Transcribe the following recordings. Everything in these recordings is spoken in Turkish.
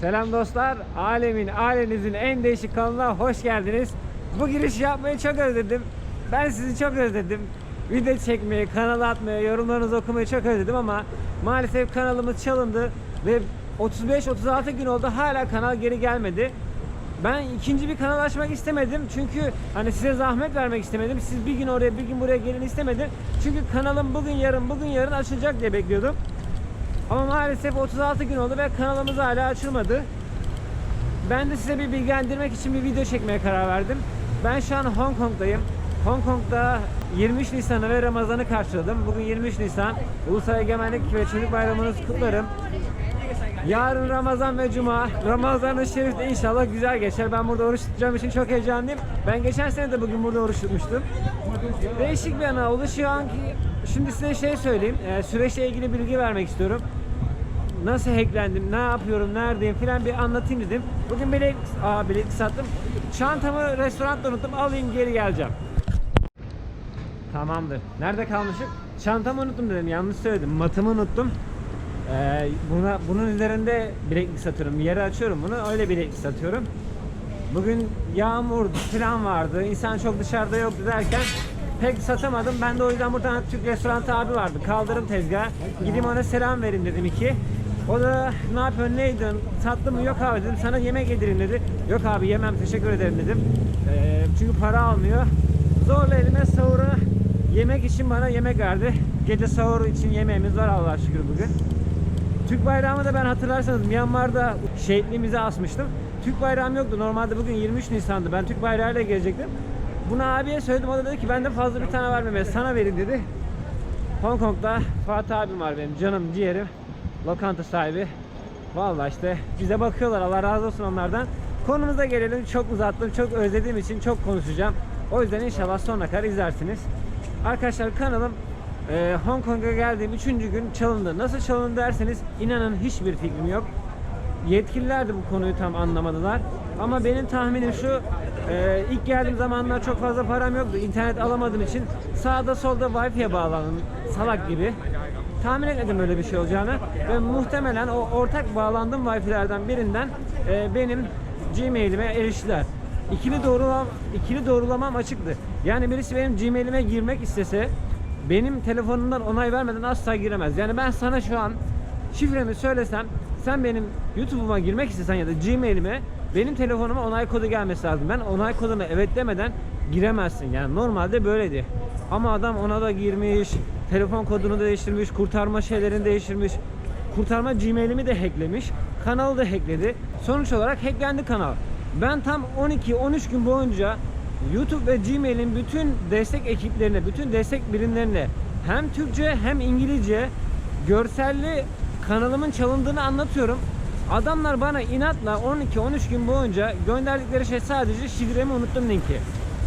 Selam dostlar. Alemin, ailenizin en değişik kanalına hoş geldiniz. Bu giriş yapmayı çok özledim. Ben sizi çok özledim. Video çekmeyi, kanala atmayı, yorumlarınızı okumayı çok özledim ama maalesef kanalımız çalındı ve 35-36 gün oldu hala kanal geri gelmedi. Ben ikinci bir kanal açmak istemedim çünkü hani size zahmet vermek istemedim. Siz bir gün oraya bir gün buraya gelin istemedim. Çünkü kanalım bugün yarın bugün yarın açılacak diye bekliyordum. Ama maalesef 36 gün oldu ve kanalımız hala açılmadı. Ben de size bir bilgilendirmek için bir video çekmeye karar verdim. Ben şu an Hong Kong'dayım. Hong Kong'da 23 Nisan'ı ve Ramazan'ı karşıladım. Bugün 23 Nisan. Ulusal Egemenlik ve Çocuk Bayramınızı kutlarım. Yarın Ramazan ve Cuma. Ramazan-ı Şerif de inşallah güzel geçer. Ben burada oruç tutacağım için çok heyecanlıyım. Ben geçen sene de bugün burada oruç tutmuştum. Değişik bir ana oldu. Şu anki şimdi size şey söyleyeyim. Ee, süreçle ilgili bilgi vermek istiyorum. Nasıl hacklendim, ne yapıyorum, neredeyim filan bir anlatayım dedim. Bugün bilek, aa bilek sattım. Çantamı restoranda unuttum. Alayım geri geleceğim. Tamamdır. Nerede kalmışım? Çantamı unuttum dedim. Yanlış söyledim. Matımı unuttum. Ee, buna bunun üzerinde bileklik satıyorum. Yere açıyorum bunu. Öyle bileklik satıyorum. Bugün yağmur falan vardı. İnsan çok dışarıda yoktu derken pek satamadım. Ben de o yüzden burada Türk restoran abi vardı. Kaldırım tezgah. Gideyim ona selam verin dedim iki. O da ne yapıyorsun ne ediyorsun sattın mı yok abi dedim sana yemek yedireyim dedi. Yok abi yemem teşekkür ederim dedim. Ee, çünkü para almıyor. Zorla elime sahura yemek için bana yemek verdi. Gece sahur için yemeğimiz var Allah'a şükür bugün. Türk bayrağımı da ben hatırlarsanız Myanmar'da şehitliğimize asmıştım. Türk bayrağım yoktu. Normalde bugün 23 Nisan'dı. Ben Türk bayrağıyla gelecektim. Bunu abiye söyledim. O da dedi ki bende fazla bir tane vermeme sana verin dedi. Hong Kong'da Fatih abim var benim canım ciğerim. Lokanta sahibi. Vallahi işte bize bakıyorlar. Allah razı olsun onlardan. Konumuza gelelim. Çok uzattım. Çok özlediğim için çok konuşacağım. O yüzden inşallah sonuna kadar izlersiniz. Arkadaşlar kanalım ee, Hong Kong'a geldiğim 3. gün çalındı. Nasıl çalındı derseniz inanın hiçbir fikrim yok. Yetkililer de bu konuyu tam anlamadılar. Ama benim tahminim şu, e, ilk geldiğim zamanlar çok fazla param yoktu. İnternet alamadığım için sağda solda Wi-Fi'ye bağlandım salak gibi. Tahmin etmedim böyle bir şey olacağını ve muhtemelen o ortak bağlandığım Wi-Fi'lerden birinden e, benim Gmail'ime eriştiler. İkili doğrulam ikili doğrulamam açıktı. Yani birisi benim Gmail'ime girmek istese benim telefonumdan onay vermeden asla giremez. Yani ben sana şu an şifremi söylesem sen benim YouTube'uma girmek istesen ya da Gmail'ime benim telefonuma onay kodu gelmesi lazım. Ben onay koduna evet demeden giremezsin. Yani normalde böyleydi. Ama adam ona da girmiş, telefon kodunu değiştirmiş, kurtarma şeylerini değiştirmiş. Kurtarma Gmail'imi de hacklemiş. Kanalı da hackledi. Sonuç olarak hacklendi kanal. Ben tam 12-13 gün boyunca YouTube ve Gmail'in bütün destek ekiplerine, bütün destek birimlerine hem Türkçe hem İngilizce görselli kanalımın çalındığını anlatıyorum. Adamlar bana inatla 12-13 gün boyunca gönderdikleri şey sadece şifremi unuttum linki.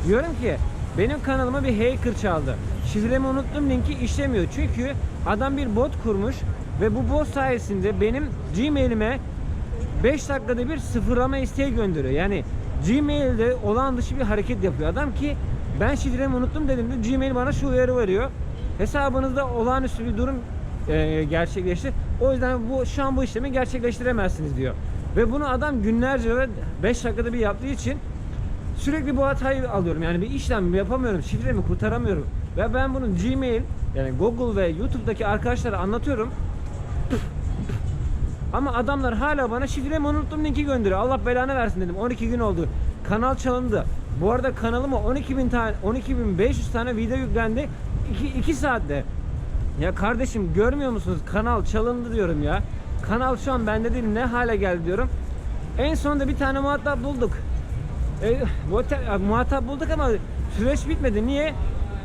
Diyorum ki benim kanalımı bir hacker çaldı. Şifremi unuttum linki işlemiyor. Çünkü adam bir bot kurmuş ve bu bot sayesinde benim Gmail'ime 5 dakikada bir sıfırlama isteği gönderiyor. Yani Gmail'de olan dışı bir hareket yapıyor. Adam ki ben şifremi unuttum dediğimde Gmail bana şu uyarı veriyor. Hesabınızda olağanüstü bir durum e, gerçekleşti. O yüzden bu şu an bu işlemi gerçekleştiremezsiniz diyor. Ve bunu adam günlerce ve 5 dakikada bir yaptığı için sürekli bu hatayı alıyorum. Yani bir işlem yapamıyorum. Şifremi kurtaramıyorum. Ve ben bunu Gmail yani Google ve YouTube'daki arkadaşlara anlatıyorum. Ama adamlar hala bana şifremi unuttum linki gönderiyor. Allah belanı versin dedim. 12 gün oldu. Kanal çalındı. Bu arada kanalıma 12.000 tane 12.500 tane video yüklendi. 2, 2 saatte. Ya kardeşim görmüyor musunuz? Kanal çalındı diyorum ya. Kanal şu an bende değil ne hale geldi diyorum. En sonunda bir tane muhatap bulduk. E, muhatap, bulduk ama süreç bitmedi. Niye?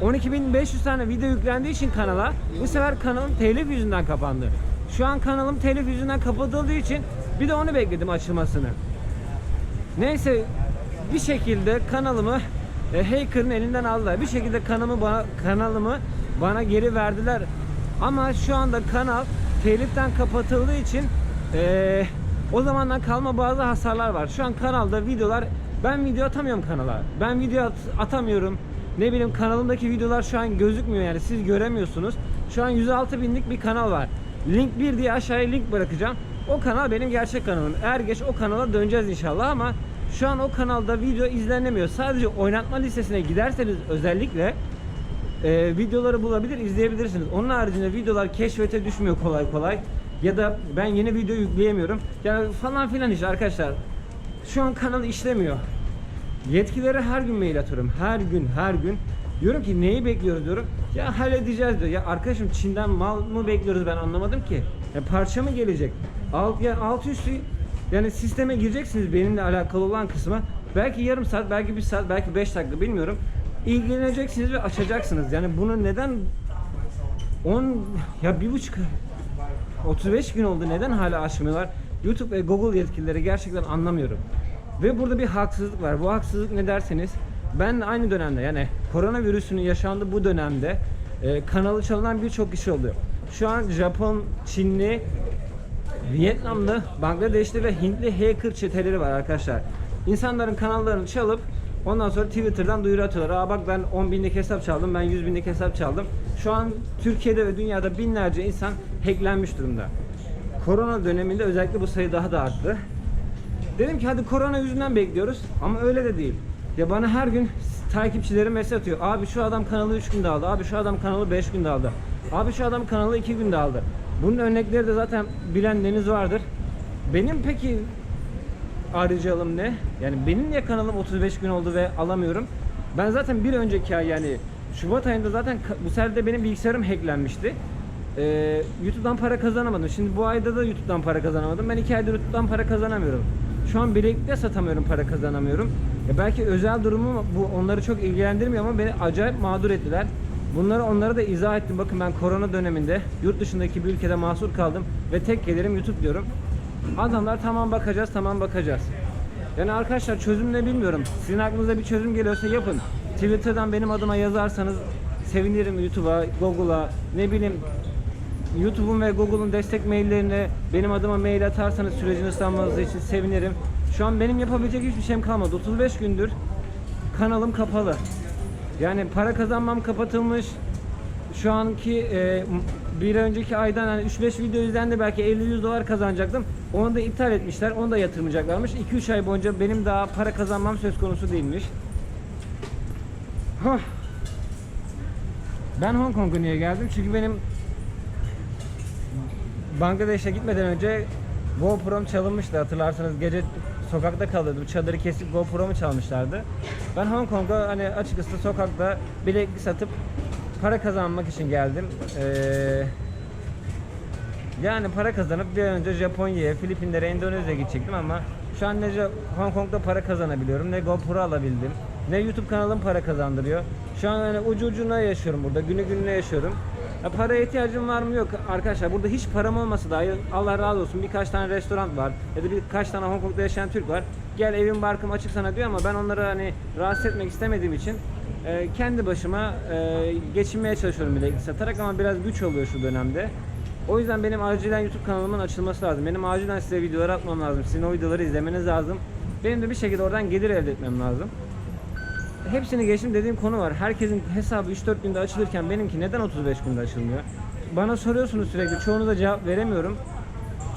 12.500 tane video yüklendiği için kanala bu sefer kanalım telif yüzünden kapandı. Şu an kanalım telif yüzünden kapatıldığı için bir de onu bekledim açılmasını. Neyse bir şekilde kanalımı e, hacker'ın elinden aldılar. Bir şekilde kanalımı bana, kanalımı bana geri verdiler. Ama şu anda kanal teliften kapatıldığı için e, o zamandan kalma bazı hasarlar var. Şu an kanalda videolar ben video atamıyorum kanala. Ben video at- atamıyorum. Ne bileyim kanalımdaki videolar şu an gözükmüyor yani siz göremiyorsunuz. Şu an 106 binlik bir kanal var. Link 1 diye aşağıya link bırakacağım. O kanal benim gerçek kanalım. Er geç o kanala döneceğiz inşallah ama şu an o kanalda video izlenemiyor. Sadece oynatma listesine giderseniz özellikle e, videoları bulabilir, izleyebilirsiniz. Onun haricinde videolar keşfete düşmüyor kolay kolay. Ya da ben yeni video yükleyemiyorum. Yani falan filan işte arkadaşlar. Şu an kanal işlemiyor. Yetkililere her gün mail atıyorum. Her gün, her gün. Diyorum ki neyi bekliyoruz diyorum. Ya halledeceğiz diyor. Ya arkadaşım Çin'den mal mı bekliyoruz ben anlamadım ki. Ya parça mı gelecek? Alt, ya alt üstü yani sisteme gireceksiniz benimle alakalı olan kısma. Belki yarım saat, belki bir saat, belki 5 dakika bilmiyorum. İlgileneceksiniz ve açacaksınız. Yani bunu neden 10 ya bir buçuk 35 gün oldu neden hala açmıyorlar? YouTube ve Google yetkilileri gerçekten anlamıyorum. Ve burada bir haksızlık var. Bu haksızlık ne derseniz ben aynı dönemde yani koronavirüsünün yaşandığı bu dönemde e, kanalı çalınan birçok kişi oldu. Şu an Japon, Çinli, Vietnamlı, Bangladeşli ve Hintli hacker çeteleri var arkadaşlar. İnsanların kanallarını çalıp ondan sonra Twitter'dan duyuru atıyorlar. Aa bak ben 10 binlik hesap çaldım, ben 100 binlik hesap çaldım. Şu an Türkiye'de ve dünyada binlerce insan hacklenmiş durumda. Korona döneminde özellikle bu sayı daha da arttı. Dedim ki hadi korona yüzünden bekliyoruz ama öyle de değil. Ya bana her gün takipçilerim mesaj atıyor. Abi şu adam kanalı 3 günde aldı. Abi şu adam kanalı 5 günde aldı. Abi şu adam kanalı 2 günde aldı. Bunun örnekleri de zaten bilenleriniz vardır. Benim peki ayrıcalığım ne? Yani benim niye kanalım 35 gün oldu ve alamıyorum? Ben zaten bir önceki ay yani Şubat ayında zaten bu sefer de benim bilgisayarım hacklenmişti. Ee, YouTube'dan para kazanamadım. Şimdi bu ayda da YouTube'dan para kazanamadım. Ben iki aydır YouTube'dan para kazanamıyorum. Şu an bileklikle satamıyorum, para kazanamıyorum. Ya belki özel durumu bu onları çok ilgilendirmiyor ama beni acayip mağdur ettiler. Bunları onlara da izah ettim. Bakın ben korona döneminde yurt dışındaki bir ülkede mahsur kaldım ve tek gelirim YouTube diyorum. Adamlar tamam bakacağız, tamam bakacağız. Yani arkadaşlar çözüm ne bilmiyorum. Sizin aklınıza bir çözüm geliyorsa yapın. Twitter'dan benim adıma yazarsanız sevinirim YouTube'a, Google'a, ne bileyim YouTube'un ve Google'un destek maillerine benim adıma mail atarsanız sürecin ıslanması için sevinirim. Şu an benim yapabilecek hiçbir şeyim kalmadı. 35 gündür kanalım kapalı. Yani para kazanmam kapatılmış. Şu anki e, bir önceki aydan hani 3-5 video izlendi belki 50-100 dolar kazanacaktım. Onu da iptal etmişler. Onu da yatırmayacaklarmış. 2-3 ay boyunca benim daha para kazanmam söz konusu değilmiş. Hah. Ben Hong Kong'a niye geldim? Çünkü benim Bangladeş'e gitmeden önce GoPro'm çalınmıştı hatırlarsanız gece sokakta kalıyordum çadırı kesip GoPro'mu çalmışlardı. Ben Hong Kong'a hani açıkçası sokakta bileklik satıp para kazanmak için geldim. Ee, yani para kazanıp bir önce Japonya'ya, Filipinlere, Endonezya'ya gidecektim ama şu an ne Hong Kong'da para kazanabiliyorum ne GoPro alabildim. Ne YouTube kanalım para kazandırıyor. Şu an hani ucu ucuna yaşıyorum burada. Günü gününe yaşıyorum. Ya paraya ihtiyacım var mı yok arkadaşlar. Burada hiç param olmasa dahi Allah razı olsun birkaç tane restoran var ya da birkaç tane Hong Kong'da yaşayan Türk var. Gel evim barkım açık sana diyor ama ben onları hani rahatsız etmek istemediğim için e, kendi başıma e, geçinmeye çalışıyorum bileklik satarak ama biraz güç oluyor şu dönemde. O yüzden benim acilen YouTube kanalımın açılması lazım. Benim acilen size videolar atmam lazım. Sizin o videoları izlemeniz lazım. Benim de bir şekilde oradan gelir elde etmem lazım. Hepsini geçtim dediğim konu var. Herkesin hesabı 3-4 günde açılırken benimki neden 35 günde açılmıyor? Bana soruyorsunuz sürekli. Çoğunuza cevap veremiyorum.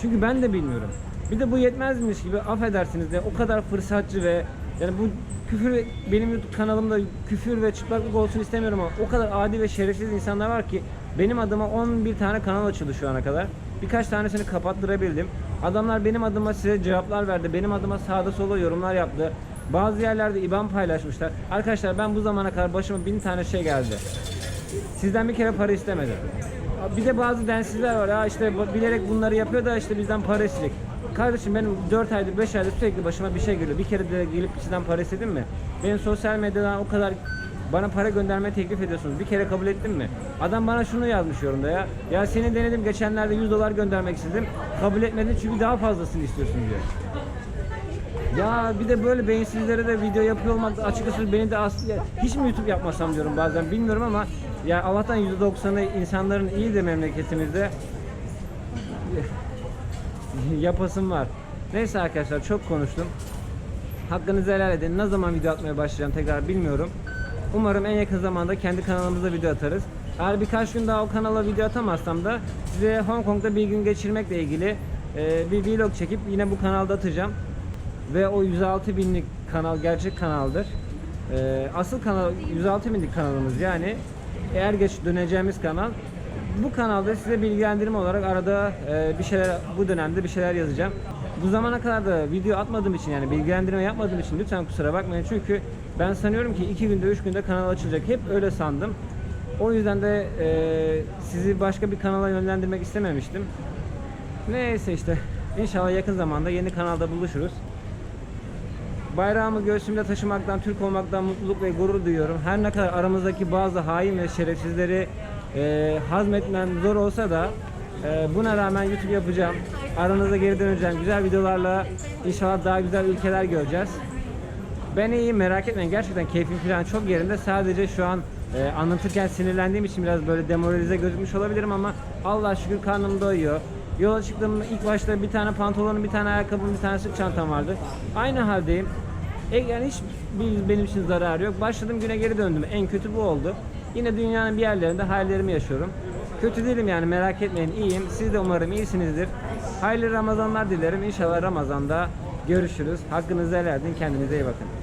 Çünkü ben de bilmiyorum. Bir de bu yetmezmiş gibi affedersiniz de o kadar fırsatçı ve yani bu küfür benim YouTube kanalımda küfür ve çıplaklık olsun istemiyorum ama o kadar adi ve şerefsiz insanlar var ki benim adıma 11 tane kanal açıldı şu ana kadar. Birkaç tanesini kapattırabildim. Adamlar benim adıma size cevaplar verdi. Benim adıma sağda sola yorumlar yaptı. Bazı yerlerde IBAN paylaşmışlar. Arkadaşlar ben bu zamana kadar başıma bin tane şey geldi. Sizden bir kere para istemedim. Bir de bazı densizler var ya işte bilerek bunları yapıyor da işte bizden para isteyecek. Kardeşim benim 4 aydır 5 aydır sürekli başıma bir şey geliyor. Bir kere de gelip sizden para istedim mi? Benim sosyal medyadan o kadar bana para gönderme teklif ediyorsunuz. Bir kere kabul ettim mi? Adam bana şunu yazmış yorumda ya. Ya seni denedim geçenlerde 100 dolar göndermek istedim. Kabul etmedin çünkü daha fazlasını istiyorsun diyor. Ya bir de böyle beyinsizlere de video yapıyor olmak açıkçası beni de aslında hiç mi YouTube yapmasam diyorum bazen bilmiyorum ama ya Allah'tan %90'ı insanların iyi de memleketimizde yapasım var. Neyse arkadaşlar çok konuştum. Hakkınızı helal edin. Ne zaman video atmaya başlayacağım tekrar bilmiyorum. Umarım en yakın zamanda kendi kanalımıza video atarız. Eğer birkaç gün daha o kanala video atamazsam da size Hong Kong'da bir gün geçirmekle ilgili bir vlog çekip yine bu kanalda atacağım. Ve o 106 binlik kanal gerçek kanaldır. E, asıl kanal 106 binlik kanalımız yani eğer geç döneceğimiz kanal. Bu kanalda size bilgilendirme olarak arada e, bir şeyler bu dönemde bir şeyler yazacağım. Bu zamana kadar da video atmadığım için yani bilgilendirme yapmadığım için lütfen kusura bakmayın. Çünkü ben sanıyorum ki 2 günde 3 günde kanal açılacak. Hep öyle sandım. O yüzden de e, sizi başka bir kanala yönlendirmek istememiştim. Neyse işte. İnşallah yakın zamanda yeni kanalda buluşuruz. Bayrağımı göğsümde taşımaktan, Türk olmaktan mutluluk ve gurur duyuyorum. Her ne kadar aramızdaki bazı hain ve şerefsizleri e, hazmetmem zor olsa da e, buna rağmen YouTube yapacağım. Aranıza geri döneceğim. Güzel videolarla inşallah daha güzel ülkeler göreceğiz. Ben iyiyim merak etmeyin. Gerçekten keyfim falan çok yerinde. Sadece şu an e, anlatırken sinirlendiğim için biraz böyle demoralize gözükmüş olabilirim ama Allah şükür karnım doyuyor. Yola çıktığımda ilk başta bir tane pantolonum, bir tane ayakkabım, bir tane sırt çantam vardı. Aynı haldeyim. E, yani hiç benim için zararı yok. Başladığım güne geri döndüm. En kötü bu oldu. Yine dünyanın bir yerlerinde hayallerimi yaşıyorum. Kötü değilim yani merak etmeyin iyiyim. Siz de umarım iyisinizdir. Hayırlı Ramazanlar dilerim. İnşallah Ramazan'da görüşürüz. Hakkınızı helal edin. Kendinize iyi bakın.